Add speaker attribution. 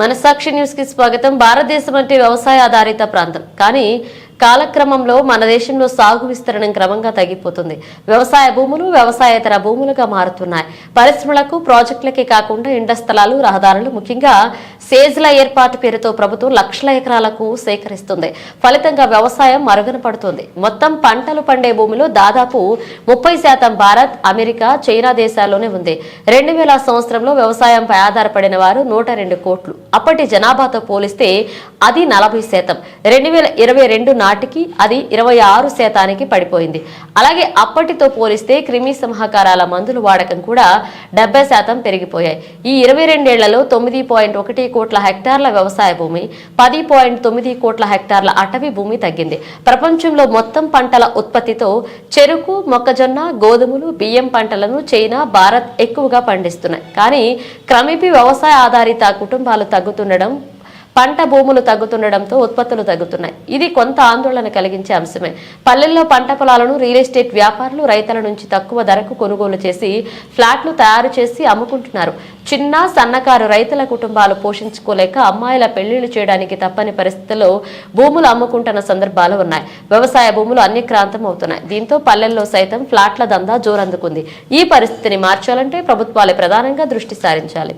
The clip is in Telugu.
Speaker 1: మనసాక్షి న్యూస్కి స్వాగతం. భారతదేశం అంటే వ్యవసాయ ఆధారిత ప్రాంతం. కానీ కాలక్రమంలో మన దేశంలో సాగు విస్తరణం క్రమంగా తగ్గిపోతుంది. వ్యవసాయ భూములు వ్యవసాయేతర భూములుగా మారుతున్నాయి. పరిశ్రమలకు ప్రాజెక్టులకే కాకుండా ఇండ స్థలాలు రహదారులు ముఖ్యంగా సేజ్ల ఏర్పాటు పేరుతో ప్రభుత్వం లక్షల ఎకరాలకు సేకరిస్తుంది. ఫలితంగా వ్యవసాయం మరుగున పడుతుంది. మొత్తం పంటలు పండే భూమిలో దాదాపు ముప్పై శాతం భారత్ అమెరికా చైనా దేశాల్లోనే ఉంది. రెండు వేల సంవత్సరంలో వ్యవసాయంపై ఆధారపడిన వారు నూట రెండు కోట్లు. అప్పటి జనాభాతో పోలిస్తే అది నలభై శాతం. రెండు వేల ఇరవై రెండు నాటికి అది ఇరవై ఆరు శాతానికి పడిపోయింది. అలాగే అప్పటితో పోలిస్తే క్రిమి సంహకారాల మందుల వాడకం కూడా డెబ్బై శాతం పెరిగిపోయాయి. ఈ ఇరవై రెండేళ్ళలో తొమ్మిది పాయింట్ ఒకటి కోట్ల హెక్టార్ల వ్యవసాయ భూమి పది పాయింట్ తొమ్మిది కోట్ల హెక్టార్ల అటవీ భూమి తగ్గింది. ప్రపంచంలో మొత్తం పంటల ఉత్పత్తితో చెరుకు మొక్కజొన్న గోధుమలు బియ్యం పంటలను చైనా భారత్ ఎక్కువగా పండిస్తున్నాయి. కానీ క్రమేపీ వ్యవసాయ ఆధారిత కుటుంబాలు తగ్గుతుండడం పంట భూములు తగ్గుతుండడంతో ఉత్పత్తులు తగ్గుతున్నాయి. ఇది కొంత ఆందోళన కలిగించే అంశమే. పల్లెల్లో పంట పొలాలను రియల్ ఎస్టేట్ వ్యాపారులు రైతుల నుంచి తక్కువ ధరకు కొనుగోలు చేసి ఫ్లాట్లు తయారు చేసి అమ్ముకుంటున్నారు. చిన్న సన్నకారు రైతుల కుటుంబాలు పోషించుకోలేక అమ్మాయిల పెళ్ళిళ్ళు చేయడానికి తప్పని పరిస్థితుల్లో భూములు అమ్ముకుంటున్న సందర్భాలు ఉన్నాయి. వ్యవసాయ భూములు అన్యక్రాంతం అవుతున్నాయి. దీంతో పల్లెల్లో సైతం ఫ్లాట్ల దందా జోరందుకుంది. ఈ పరిస్థితిని మార్చాలంటే ప్రభుత్వాలే ప్రధానంగా దృష్టి సారించాలి.